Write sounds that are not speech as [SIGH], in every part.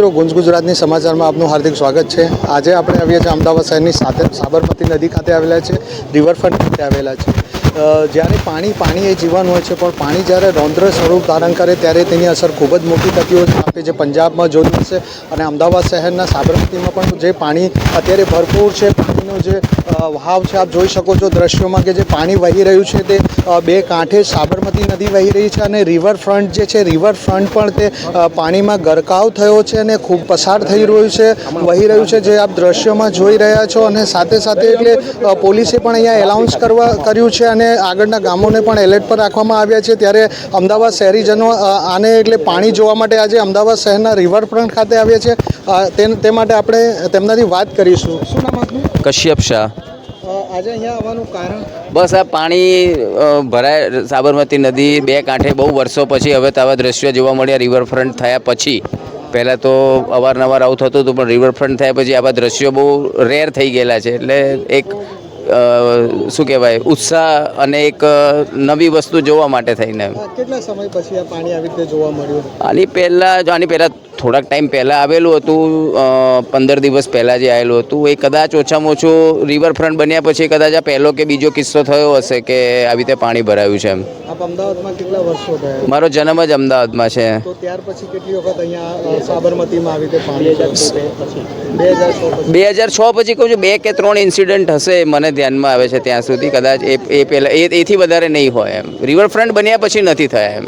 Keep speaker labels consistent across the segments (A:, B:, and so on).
A: મિત્રો, ગુંજ ગુજરાતની સમાચારમાં આપનું હાર્દિક સ્વાગત છે. આજે આપણે આવીએ છીએ અમદાવાદ શહેરની સાથે સાબરમતી નદી ખાતે આવેલા છે, રિવરફ્રન્ટ ખાતે આવેલા છે. જ્યારે પાણી પાણી એ જીવન હોય છે, પણ પાણી જ્યારે રૌદ્ર સ્વરૂપ ધારણ કરે ત્યારે તેની અસર ખૂબ જ મોટી થતી હોય છે. આપણે જે પંજાબમાં જોયું હશે અને અમદાવાદ શહેરના સાબરમતીમાં પણ જે પાણી અત્યારે ભરપૂર છે પાણીનો જે વહાવ છે, આપ જોઈ શકો છો દ્રશ્યોમાં કે જે પાણી વહી રહ્યું છે તે બે કાંઠે સાબરમતી નદી વહી રહી છે અને રિવરફ્રન્ટ જે છે, રિવરફ્રન્ટ પણ તે પાણીમાં ગરકાવ થયો છે અને ખૂબ પસાર થઈ રહ્યું છે, વહી રહ્યું છે જે આપ દ્રશ્યોમાં જોઈ રહ્યા છો અને સાથે સાથે એટલે પોલીસે પણ અહીંયા એલાઉન્સ કરવા, કર્યું છે અને આગળના ગામોને પણ એલર્ટ પર રાખવામાં આવ્યા છે. ત્યારે અમદાવાદ શહેરીજનો આને એટલે પાણી જોવા માટે આજે અમદાવાદ શહેરના રિવરફ્રન્ટ ખાતે આવ્યા છે. તે તે માટે આપણે તેમનાથી વાત કરીશું. શું નામ આપનું?
B: કશ્યપ શાહ
A: આજે અહીંયા આવવાનું કારણ?
B: બસ આ પાણી ભરાય સાબરમતી નદી બે કાંઠે બહુ વર્ષો પછી હવે તો આવા દ્રશ્યો જોવા મળ્યા રિવરફ્રન્ટ થયા પછી. પહેલાં તો અવારનવાર આવું થતું હતું પણ રિવરફ્રન્ટ થયા પછી આવા દ્રશ્યો બહુ રેર થઈ ગયેલા છે. એટલે એક શું કહેવાય ઉત્સાહ અને એક નવી વસ્તુ જોવા માટે થઈને.
A: કેટલા સમય પછી આ પાણી આવી રીતે જોવા મળ્યું?
B: આની પહેલાં આની પહેલાં થોડાક ટાઈમ પહેલાં આવેલું હતું પંદર દિવસ પહેલાં જે આવેલું હતું એ કદાચ ઓછામાં ઓછું રિવરફ્રન્ટ બન્યા પછી કદાચ આ પહેલો કે બીજો કિસ્સો થયો હશે કે આવી રીતે પાણી ભરાયું છે એમ.
A: આપ અમદાવાદમાં કેટલા વર્ષો થયા?
B: મારો જન્મ જ અમદાવાદમાં છે.
A: તો ત્યાર પછી કેટલી વખત અહીંયા સાબરમતીમાં આવી રીતે પાણી બે હજાર છ પછી.
B: કહું છું બે કે ત્રણ ઇન્સિડન્ટ હશે મને ધ્યાનમાં આવે છે ત્યાં સુધી. કદાચ એ પહેલાં એ એથી વધારે નહીં હોય એમ. રિવરફ્રન્ટ બન્યા પછી નથી થયા એમ.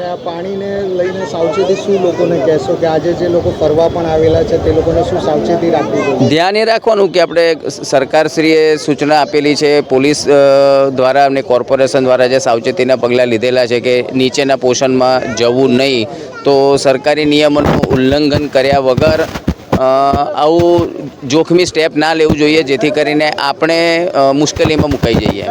A: અને આ પાણીને લઈને સાવચેતી શું લોકોને કહેશો કે આજે જે લોકો ફરવા પણ આવેલા છે તે લોકોને શું સાવચેતી રાખવી જોઈએ?
B: ધ્યાન એ રાખવાનું કે આપણે સરકારશ્રીએ સૂચના આપેલી છે, પોલીસ દ્વારા અને કોર્પોરેશન દ્વારા જે સાવચેતીના પગલાં લીધેલા છે કે નીચેના પોષણમાં જવું નહીં, તો સરકારી નિયમોનું ઉલ્લંઘન કર્યા વગર આવું જોખમી સ્ટેપ ના લેવું જોઈએ, જેથી કરીને આપણે મુશ્કેલીમાં મુકાઈ જઈએ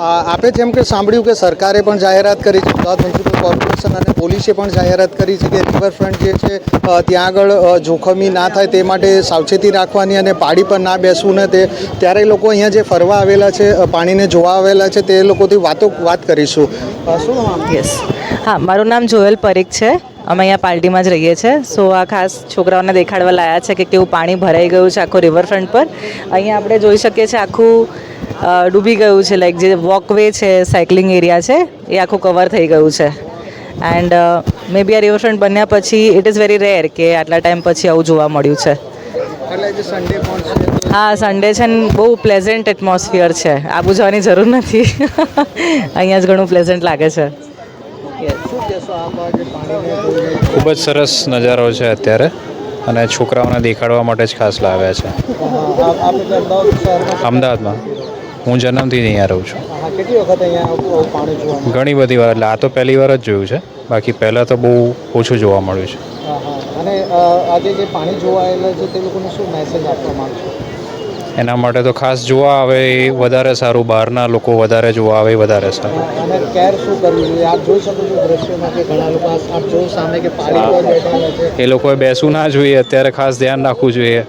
A: આપે જેમ કે સાંભળ્યું કે સરકારે પણ જાહેરાત કરી છે અમદાવાદ મ્યુનિસિપલ કોર્પોરેશન અને પોલીસે પણ જાહેરાત કરી છે કે રિવરફ્રન્ટ જે છે ત્યાં આગળ જોખમી ના થાય તે માટે સાવચેતી રાખવાની અને પાડી પર ના બેસવું ને તે, ત્યારે લોકો અહીંયા જે ફરવા આવેલા છે પાણીને જોવા આવેલા છે, તે લોકોથી વાતો, વાત કરીશું. શું નામ?
C: યસ હા, મારું નામ જોયલ પરીખ છે. અમે અહીંયા પાર્ટીમાં જ રહીએ છીએ. સો આ ખાસ છોકરાઓને દેખાડવા લાયા છે કે કેવું પાણી ભરાઈ ગયું છે આખું રિવરફ્રન્ટ પર. અહીંયા આપણે જોઈ શકીએ છીએ આખું ડૂબી ગયું છે લાઈક જે વોકવે છે સાયકલિંગ એરિયા છે એ આખું કવર થઈ ગયું છે. એન્ડ મે બી આ રિવરફ્રન્ટ બન્યા પછી ઇટ ઇઝ વેરી રેર કે આટલા ટાઈમ પછી આવું જોવા મળ્યું છે. હા સન્ડે છે ને બહુ પ્લેઝન્ટ એટમોસ્ફિયર છે. આબુ જવાની જરૂર નથી. [LAUGHS] અહીંયા જ ઘણું પ્લેઝન્ટ લાગે છે?
D: ખૂબ જ સરસ નજારો છે અત્યારે અને છોકરાઓને દેખાડવા માટે જ ખાસ લાવ્યા છે. અમદાવાદમાં. હું જન્મથી અહીંયા રહું છું.
A: કેટલી વખત અહીંયા આવું આવું પાણી જોવા
D: ઘણી બધી વાર એટલે આ તો પહેલી વાર જ જોયું છે. બાકી પહેલાં તો બહુ ઓછું જોવા મળ્યું છે.
A: અને આજે જે પાણી જોવા આવેલા છે તે લોકોને શું મેસેજ આપવા માંગશો?
D: એના માટે તો ખાસ જોવા આવે એ વધારે સારું બહારના લોકો વધારે જોવા આવે એ વધારે સારું.
A: અને કેર શું કરવી જોઈએ? આપ જોઈ શકો છો દ્રશ્યોમાં કે ઘણા લોકો આપ જો સામે કે પાણી બેઠેલા છે.
D: એ લોકોએ બેસવું ના જોઈએ અત્યારે ખાસ ધ્યાન રાખવું જોઈએ.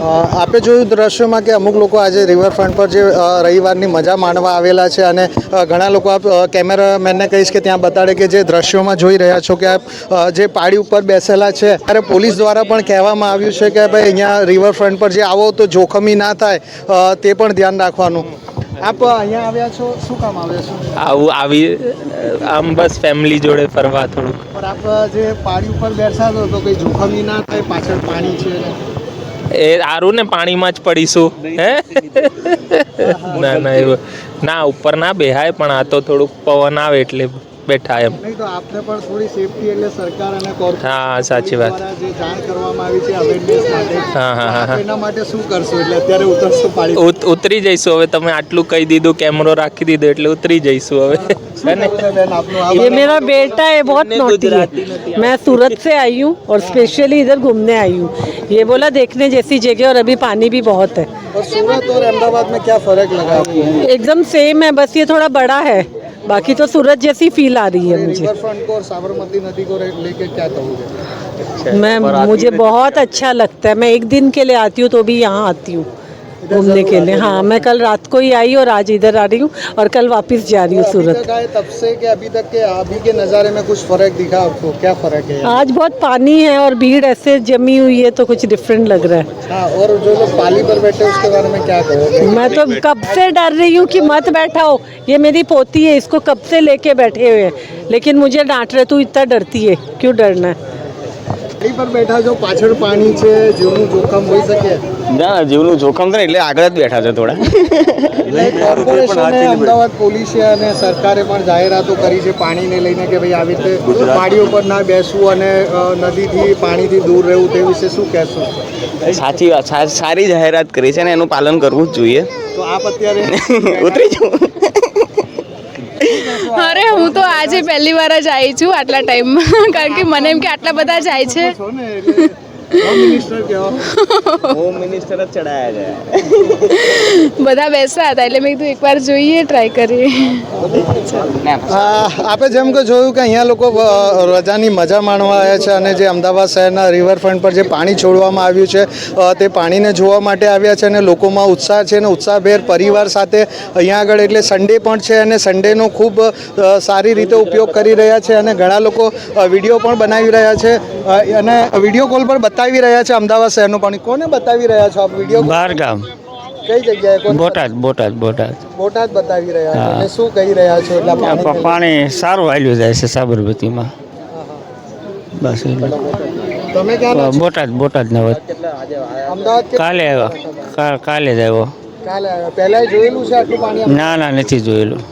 A: આપે જોયું દ્રશ્યમાં કે અમુક લોકો આજે રિવરફ્રન્ટ પર જે રવિવારની મજા માણવા આવેલા છે અને ઘણા લોકો આપ કેમેરામેનને કહીશ કે ત્યાં બતાડે કે જે દ્રશ્યોમાં જોઈ રહ્યા છો કે આપ જે પાડી ઉપર બેસેલા છે. ત્યારે પોલીસ દ્વારા પણ કહેવામાં આવ્યું છે કે ભાઈ અહીંયા રિવરફ્રન્ટ પર જે આવો તો જોખમી ના થાય તે પણ ધ્યાન રાખવાનું. આપ અહીંયા આવ્યા છો શું કામ આવ્યા છો?
E: આવું આવી આમ બસ ફેમિલી જોડે ફરવા થોડુંક.
A: પણ આપ જે પાડી ઉપર બેસા તો કંઈ જોખમી ના થાય પાછળ પાણી છે
E: એ સારું ને પાણીમાં જ પડીશું હે. ના ના એવું. ના ઉપર ના બેહાય પણ આ તો થોડુંક પવન આવે એટલે બેઠા એમ
A: નહીં તો આપને પણ થોડી સેફટી એટલે સરકાર અને કોર્પોરેશન
E: હા, સાચી વાત.
A: દ્વારા જે જાણ કરવામાં આવી છે અવેરનેસ માટે
E: હા, હા, હા,
A: આપ
E: હા.
A: એના માટે શું કરશો એટલે અત્યારે ઉતરશો પાડી
E: ઉત- ઉતરી જઈશું હવે તમે આટલું કહી દીધું કેમેરો રાખી દીધો એટલે ઉતરી જઈશું હવે
A: શું કરવું છે બેન આપનું આ
F: ये मेरा बेटा है बहुत
E: नहीं,
F: नोटी
E: गुजराती
F: है
E: नहीं
F: मैं सूरत से आई हूँ और स्पेशली इधर घूमने आई हूँ ये बोला देखने जैसी जगह और अभी पानी भी बहुत है
A: और सूरत और अहमदाबाद में क्या फर्क लगा आपको
F: एकदम सेम है बस ये थोड़ा बड़ा है बाकी तो सूरत जैसी फील आ रही है मुझे
A: रिवर फ्रंट को और साबरमती नदी को रे- लेके क्या कहोगे
F: मैं मुझे बहुत अच्छा लगता है मैं एक दिन के लिए आती हूँ तो भी यहाँ आती हूँ घूमने के लिए। हाँ मैं कल रात को ही आई और आज इधर आ रही हूँ और कल वापस जा रही हूँ सूरत।
A: तब से कि अभी तक के अभी के नज़ारे में कुछ फ़र्क दिखा आपको? क्या फ़र्क है?
F: आज बहुत पानी है और भीड़ ऐसे जमी हुई है तो कुछ डिफरेंट लग रहा है।
A: हाँ और जो लोग पाली पर बैठे उसके बारे में क्या कहोगे?
F: मैं तो कब से डर रही हूँ कि मत बैठा हो ये मेरी पोती है इसको कब से लेके बैठे हुए हैं? लेकिन मुझे डांट रहे तू इतना डरती है क्यों डरना है?
A: પાણી પર બેઠા છો? પાછળ પાણી છે જીવનું જોખમ હોઈ શકે.
G: ના જીવનું જોખમ છે એટલે આગળ જ બેઠા છે થોડા.
A: અમદાવાદ પોલીસે અને સરકારે પણ જાહેરાતો કરી છે પાણીને લઈને કે ભાઈ આવી રીતે પાડીઓ પર ના બેસવું અને નદીથી પાણીથી દૂર રહેવું તે વિશે શું કહેશો?
G: સાચી વાત સારી જાહેરાત કરી છે અને એનું પાલન કરવું જ જોઈએ.
A: તો આપ અત્યારે [LAUGHS]
G: ઉતરી જવું
H: અરે, હું તો આજે પહેલી વાર જ આવી છું આટલા ટાઈમમાં [LAUGHS] કારણ કે મને એમ કે આટલા બધા જાય છે.
A: મિનિસ્ટર
G: હોમ મિનિસ્ટર જ ચડાયા છે.
H: બધા બેસતા હતા એટલે મેં કીધું એકવાર જોઈએ ટ્રાય કરીએ.
A: આપણે જેમ કે જોયું કે અહીંયા લોકો રજાની મજા માણવા આવ્યા છે અને જે અમદાવાદ શહેરના રિવરફ્રન્ટ પર જે પાણી છોડવામાં આવ્યું છે તે પાણીને જોવા માટે આવ્યા છે અને લોકોમાં ઉત્સાહ છે અને ઉત્સાહભેર પરિવાર સાથે અહીંયા આગળ એટલે સન્ડે પણ છે અને સન્ડેનો ખૂબ સારી રીતે ઉપયોગ કરી રહ્યા છે અને ઘણા લોકો વીડિયો પણ બનાવી રહ્યા છે અને વીડિયો કોલ પર બતાવી રહ્યા છે અમદાવાદ શહેરનું પાણી? કોને બતાવી રહ્યા છો આપ વીડિયો?
I: બહાર ગામ
A: કઈ જગ્યાએ?
I: બોટાદ બોટાદ બોટાદ.
A: બોટાદ બતાવી રહ્યા છો. શું કહી રહ્યા છો? એટલે
I: પાણી સારું આવ્યું જાય છે સાબરમતીમાં. બસ
A: તમે ક્યાં
I: બોટાદ બોટાદ ના
A: અમદાવાદ
I: કાલે આવ્યો. કાલે જ આવ્યો.
A: કાલે આવ્યા. પહેલા જોયેલું છે આટલું પાણી?
I: ના ના નથી જોયેલું.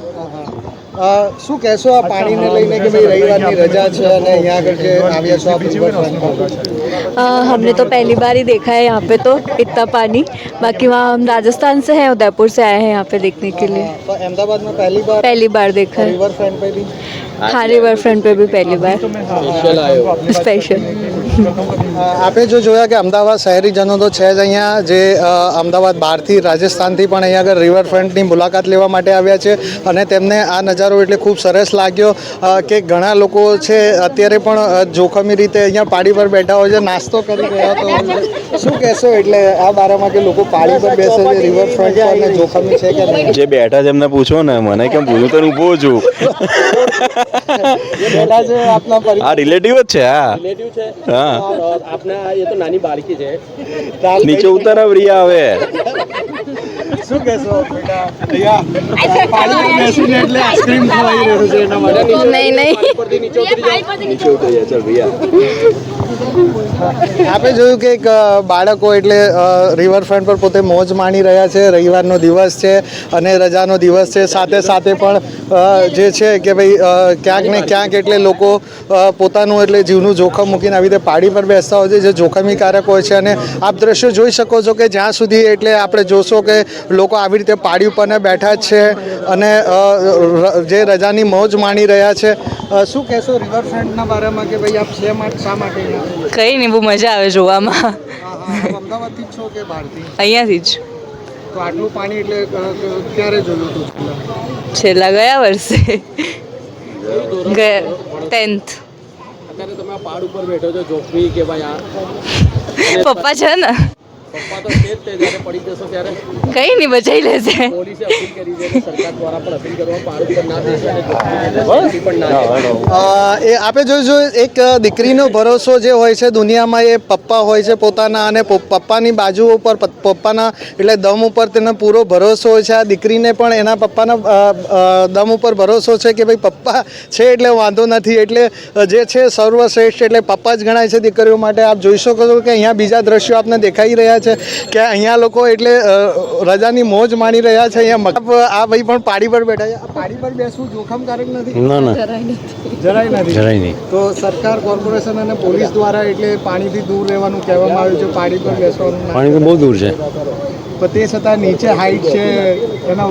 A: શું કહેશો આ પાણીને લઈને કે ભાઈ રવિવારની રજા છે અને અહીંયા આગળ જે આવ્યા છો આપ રિવરફ્રન્ટ પર
J: आ, हमने तो पहली बार ही देखा है यहाँ पे तो इतना पानी बाकी वहाँ हम राजस्थान से हैं उदयपुर से आए हैं यहाँ पे देखने के लिए
A: તો અમદાવાદમાં પહેલી બાર
J: पहली बार देखा है
A: રિવરફ્રન્ટ पे भी
J: हाँ रिवर फ्रंट पे भी पहली बार स्पेशल
A: અ, આપે જો જોયા કે અમદાવાદ શહેરીજનો તો છે જ અહીંયા જે અમદાવાદ બહારથી રાજસ્થાનથી પણ અહીંયા આગળ રિવરફ્રન્ટની મુલાકાત લેવા માટે આવ્યા છે અને તેમને આ નજારો એટલે ખૂબ સરસ લાગ્યો કે ઘણા લોકો છે અત્યારે પણ જોખમી રીતે અહીંયા પાડી પર બેઠા હોય છે નાસ્તો કરી રહ્યા તો. શું કહેશો? એટલે આ બારામાં કે લોકો પાળી પર બેસે છે રિવરફ્રન્ટ પર ને જોખમ છે કે નહીં?
G: જે બેઠા છે એમને પૂછો ને મને કેમ પૂછું તો ઊભો છું.
A: બેઠા છે આપના પરિ-
G: આ રિલેટિવ જ છે હા. હા. નીચે ઉતારા રિયા હવે
A: શું કહેશો બેટા? અહીંયા પાડી બેસીને એટલે આઈસ્ક્રીમ ખવાઈ રહ્યો છે એના માટે.
H: નહીં નહીં.
G: નીચે ઉતરી ચાલ ભૈયા
A: આપણે જોયું કે એક બાળકો એટલે રિવરફ્રન્ટ પર પોતે મોજ માણી રહ્યા છે રવિવારનો દિવસ છે અને રજાનો દિવસ છે. સાથે સાથે પણ જે છે કે ભાઈ ક્યાંક ને ક્યાંક એટલે લોકો પોતાનું એટલે જીવનું જોખમ મૂકીને આવી રીતે પાડી પર બેસતા હોય છે જે જોખમીકારક હોય છે. અને આપ દ્રશ્યો જોઈ શકો છો કે જ્યાં સુધી એટલે આપણે જોશો કે લોકો આવી રીતે પાડી ઉપર બેઠા છે અને જે રજાની મોજ માણી રહ્યા છે. શું કહેશો રિવરફ્રન્ટના બારામાં કે ભાઈ આપ શા માટે શા માટે
C: કંઈ નહીં બહુ મજા આવે જોવામાં.
A: અમદાવાદથી છો કે બહારથી?
C: અહીંયાથી જ.
A: તો આટલું પાણી એટલે ક્યારે જોયું હતું છેલ્લા?
C: ગયા વર્ષે. ટેન્થ. પપ્પા છે ને. કઈ નહીં બચાવી લેશે.
A: એ આપણે જોઈશું એક દીકરીનો ભરોસો જે હોય છે દુનિયામાં એ પપ્પા હોય છે પોતાના અને પપ્પાની બાજુ ઉપર પપ્પાના એટલે દમ ઉપર તેનો પૂરો ભરોસો હોય છે. આ દીકરીને પણ એના પપ્પાના દમ ઉપર ભરોસો છે કે ભાઈ પપ્પા છે એટલે વાંધો નથી. એટલે જે છે સર્વશ્રેષ્ઠ એટલે પપ્પા જ ગણાય છે દીકરીઓ માટે. આપ જોઈ શકો છો કે અહીંયા બીજા દ્રશ્યો આપને દેખાઈ રહ્યા છે કે અહીંયા લોકો એટલે રજાની મોજ માણી રહ્યા છે અહીંયા આ ભાઈ પણ પાડી પર બેઠા છે. પાડી પર બેસવું જોખમકારક નથી?
I: ના ના.
A: જરાય નથી.
I: જરાય નહીં.
A: તો સરકાર કોર્પોરેશન અને પોલીસ દ્વારા એટલે પાણીથી દૂર રહેવાનું કહેવામાં આવ્યું છે પાણી પર બેસવાનું
I: પાણી તો બહુ દૂર છે.
A: પણ તે છતાં નીચે હાઈટ છે એના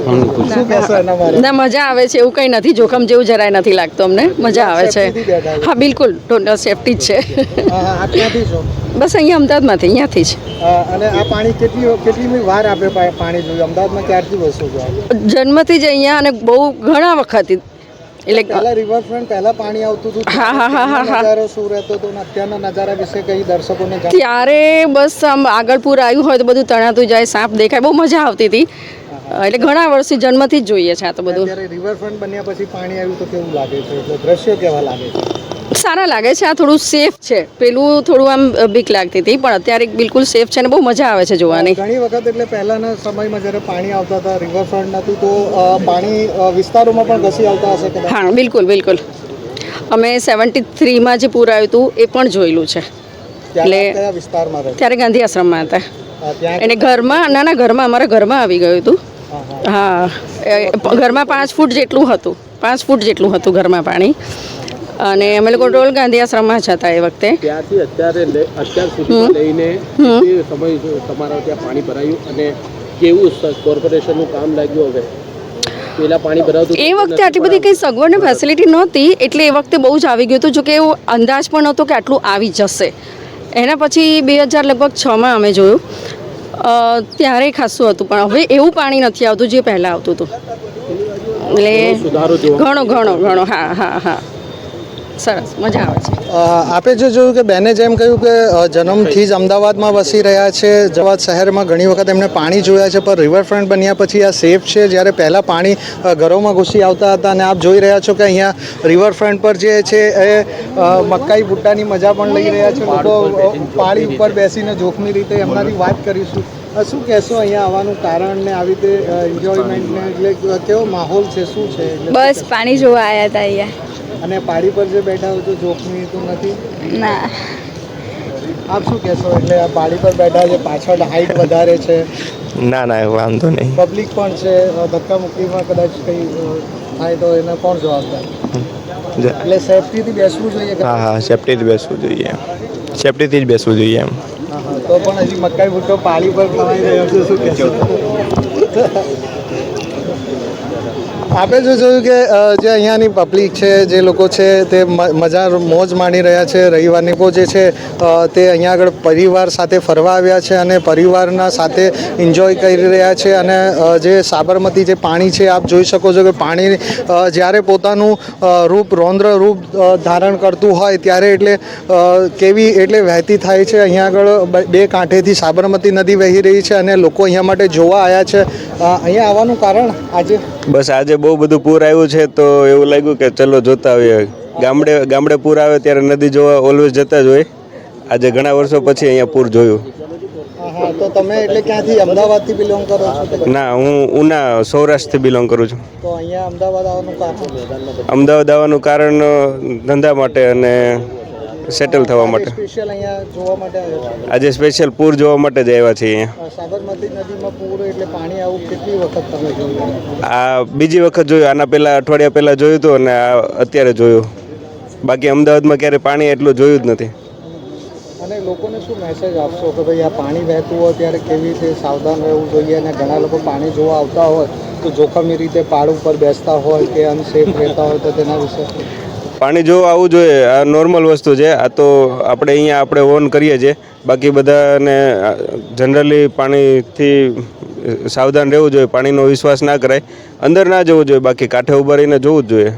A: શું કહેશો એના બારે
F: ના મજા આવે છે એવું કંઈ નથી જોખમ જેવું જરાય નથી લાગતું અમને. મજા આવે છે. હા બિલકુલ ટોટલ સેફટી જ છો. બસ અહીંયા અમદાવાદમાંથી અહીંયાથી જ.
A: અને આ પાણી કેટલી કેટલી વાર આપે પાણી જોયું અમદાવાદમાં ક્યારથી વસો છો
F: જન્મથી જ અહીંયા અને બહુ ઘણા વખત એટલે
A: પહેલા રિવરફ્રન્ટ પહેલા પાણી આવતું હતું
F: હા, હા, હા, હા, હા.
A: નજારો શું રહેતો હતો અત્યારના નજારા વિશે કઈ દર્શકોને
F: ત્યારે બસ આમ આગળપુર આવ્યું હોય તો બધું તણાતું જાય સાપ દેખાય બહુ મજા આવતી હતી. એટલે ઘણા વર્ષથી જન્મથી જ જોઈએ છે આ તો બધું.
A: રિવરફ્રન્ટ બન્યા પછી પાણી આવ્યું તો કેવું લાગે છે? એટલે દ્રશ્યો કેવા લાગે છે?
F: સારા લાગે છે આ થોડું સેફ છે. પેલું થોડું આમ બીક લાગતી હતી પણ અત્યારે બિલકુલ સેફ છે અને બહુ મજા આવે છે જોવાની.
A: ઘણી વખત એટલે પહેલાના સમયમાં જ્યારે પાણી આવતા હતા રિવરફ્રન્ટ નહોતું તો પાણી વિસ્તારોમાં પણ ઘસી આવતા હશે
F: હા બિલકુલ બિલકુલ. અમે સેવન્ટી થ્રીમાં જે પૂર આવ્યું હતું એ પણ જોયેલું છે. એટલે- ત્યારે ગાંધી આશ્રમમાં હતા. એને ઘરમાં ના ના ઘરમાં અમારા ઘરમાં આવી ગયું હતું. હા ઘરમાં પાંચ ફૂટ જેટલું હતું. પાંચ ફૂટ જેટલું હતું ઘરમાં પાણી. અને અમે લોકો ટોલ ગાંધી આશ્રમમાં જ હતા એ વખતે.
G: ત્યાંથી અત્યારે અત્યાર સુધી લઈને સમય તમારા ત્યાં પાણી ભરાયું અને કેવું કોર્પોરેશનનું કામ લાગ્યું હવે? પેલા પાણી ભરાવતું
F: એ વખતે આટલી બધી કંઈ સગવડ ને ફેસિલિટી નહોતી એટલે એ વખતે બહુ જ આવી ગયું હતું જોકે એવો અંદાજ પણ નહોતો કે આટલું આવી જશે. એના પછી બે હજાર લગભગ છમાં અમે જોયું. ત્યારે ખાસું હતું પણ હવે એવું પાણી નથી આવતું જે પહેલાં આવતું હતું. એટલે ઘણો ઘણો ઘણો હા હા હા. સરસ મજા આવે છે.
A: આપે જે જોયું કે બેને જેમ કહ્યું કે જન્મથી જ અમદાવાદમાં વસી રહ્યા છે અમદાવાદ શહેરમાં ઘણી વખત એમણે પાણી જોયા છે પણ રિવરફ્રન્ટ બન્યા પછી આ સેફ છે જ્યારે પહેલાં પાણી ઘરોમાં ઘૂસી આવતા હતા અને આપ જોઈ રહ્યા છો કે અહીંયા રિવરફ્રન્ટ પર જે છે એ મકાઈ બુટ્ટાની મજા પણ લઈ રહ્યા છે. લોકો પાણી ઉપર બેસીને જોખમી રીતે એમનાથી વાત કરીશું. શું કહેશો અહીંયા આવવાનું કારણ ને આવી રીતે એન્જોયમેન્ટ ને એટલે કેવો માહોલ છે? શું છે?
J: બસ પાણી જોવા આવ્યા હતા અહીંયા.
A: અને પાડી પર જે બેઠા હો તો જોખમી તો નથી?
J: ના.
A: આપ શું કહેશો? એટલે આ પાડી પર બેઠા છે પાછળ હાઈટ વધારે છે?
G: ના ના વાંધો નહીં.
A: પબ્લિક પણ છે. ધક્કા મુક્કીમાં કદાચ કંઈ થાય તો એને કોણ જવાબદાર એટલે સેફટીથી બેસવું જોઈએ કે
G: હા હા સેફટીથી બેસવું જોઈએ સેફટીથી જ બેસવું જોઈએ એમ.
A: હા, હા, તો પણ હજી મકાઈ ભૂટો પાડી પર ખવાઈ રહ્યો છે શું કહેશો? આપણે જો જોયું કે જે અહીંયાની પબ્લિક છે, જે લોકો છે, તે મજા મોજ માણી રહ્યા છે રવિવારનીકો જે છે તે અહીંયા આગળ પરિવાર સાથે ફરવા આવ્યા છે અને પરિવારના સાથે એન્જોય કરી રહ્યા છે અને જે સાબરમતી જે પાણી છે, આપ જોઈ શકો છો કે પાણી જ્યારે પોતાનું રૂપ રૌદ્ર રૂપ ધારણ કરતું હોય ત્યારે એટલે કેવી એટલે વહેતી થાય છે. અહીંયા આગળ બે કાંઠેથી સાબરમતી નદી વહી રહી છે અને લોકો અહીંયા માટે જોવા આવ્યા છે. અહીંયા આવવાનું કારણ આજે?
G: બસ આજે બહુ બધું પૂર આવ્યું છે તો એવું લાગ્યું કે ચલો જોતા આવીએ. ગામડે ગામડે પૂર આવે ત્યારે નદી જોવા ઓલવેઝ જતા જ હોય. આજે ઘણા વર્ષો પછી અહીંયા પૂર જોયું.
A: તો તમે એટલે ક્યાંથી અમદાવાદથી બિલોંગ કરો છો?
G: ના હું ઉના સૌરાષ્ટ્રથી બિલોંગ કરું છું.
A: તો અહીંયા અમદાવાદ આવવાનું કારણ
G: અમદાવાદ આવવાનું કારણ ધંધા માટે અને સેટલ થવા માટે.
A: સ્પેશિયલ અહીંયા જોવા માટે
G: આજે સ્પેશિયલ પૂર જોવા માટે જ આવ્યા છીએ અહીંયા.
A: સાબરમતી નદીમાં પૂર એટલે પાણી આવું કેટલી વખત તમે જોયું
G: આ બીજી વખત જોયું આના પહેલાં અઠવાડિયા પહેલાં જોયું હતું અને આ અત્યારે જોયું. બાકી અમદાવાદમાં ક્યારે પાણી એટલું જોયું જ નથી.
A: અને લોકોને શું મેસેજ આપશો કે ભાઈ આ પાણી વહેતું હોય ત્યારે કેવી રીતે સાવધાન રહેવું જોઈએ અને ઘણા લોકો પાણી જોવા આવતા હોય તો જોખમી રીતે પાડ ઉપર બેસતા હોય કે અનસેફ રહેતા હોય તો તેના વિશે?
G: પાણી જો આવવું જોઈએ, આ નોર્મલ વસ્તુ છે, આ તો આપણે અહીંયા આપણે ઓન કરીએ છીએ. બાકી બધાને જનરલી પાણીથી સાવધાન રહેવું જોઈએ, પાણીનો વિશ્વાસ ના કરાય. અંદર ના જવું જોઈએ, બાકી કાંઠે ઊભા રહીને જોવું જ જોઈએ.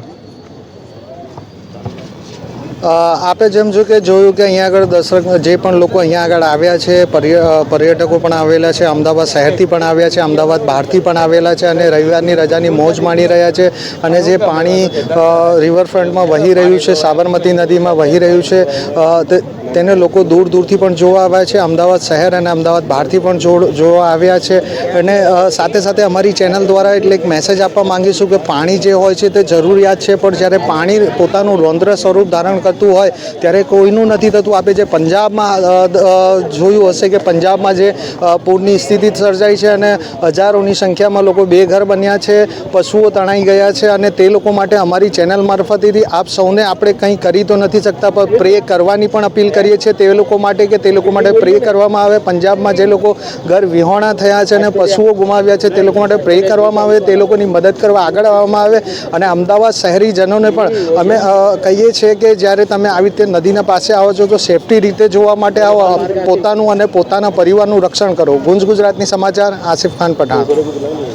A: આપે જેમ જો કે જોયું કે અહીંયા આગળ દર્શક જે પણ લોકો અહીંયા આગળ આવ્યા છે, પર્ય- પર્યટકો પણ આવેલા છે, અમદાવાદ શહેરથી પણ આવ્યા છે, અમદાવાદ બહારથી પણ આવેલા છે અને રવિવારની રજાની મોજ માણી રહ્યા છે અને જે પાણી રિવરફ્રન્ટમાં વહી રહ્યું છે, સાબરમતી નદીમાં વહી રહ્યું છે તેને લોકો દૂર દૂરથી પણ જોવા આવ્યા છે. અમદાવાદ શહેર અને અમદાવાદ બહારથી પણ જોવા આવ્યા છે. અને સાથે સાથે અમારી ચેનલ દ્વારા એટલે એક મેસેજ આપવા માંગીશું કે પાણી જે હોય છે તે જરૂરિયાત છે. પણ જ્યારે પાણી પોતાનું રૌદ્ર સ્વરૂપ ધારણ કરતું હોય, ત્યારે કોઈનું નથી થતું. આપણે જે પંજાબમાં જોયું હશે કે પંજાબમાં જે પૂરની સ્થિતિ સર્જાઈ છે અને હજારોની સંખ્યામાં લોકો બેઘર બન્યા છે, પશુઓ તણાઈ ગયા છે અને તે લોકો માટે અમારી ચેનલ મારફતેથી આપ સૌને આપણે કંઈ કરી તો નથી શકતા, પણ પ્રે કરવાની પણ અપીલ કરીએ છીએ તે લોકો માટે કે તે લોકો માટે પ્રે કરવામાં આવે. પંજાબમાં જે લોકો ઘર વિહોણા થયા છે અને પશુઓ ગુમાવ્યા છે તે લોકો માટે પ્રે કરવામાં આવે, તે લોકોની મદદ કરવા આગળ આવવામાં આવે અને અમદાવાદ શહેરીજનોને પણ અમે કહીએ છીએ કે જ્યારે તમે આવી રીતે નદીના પાસે આવો છો તો સેફટી રીતે જોવા માટે આવો, પોતાનું અને પોતાના પરિવારનું રક્ષણ કરો. ગુંજ ગુજરાતની સમાચાર, આસિફ ખાન પઠાણ.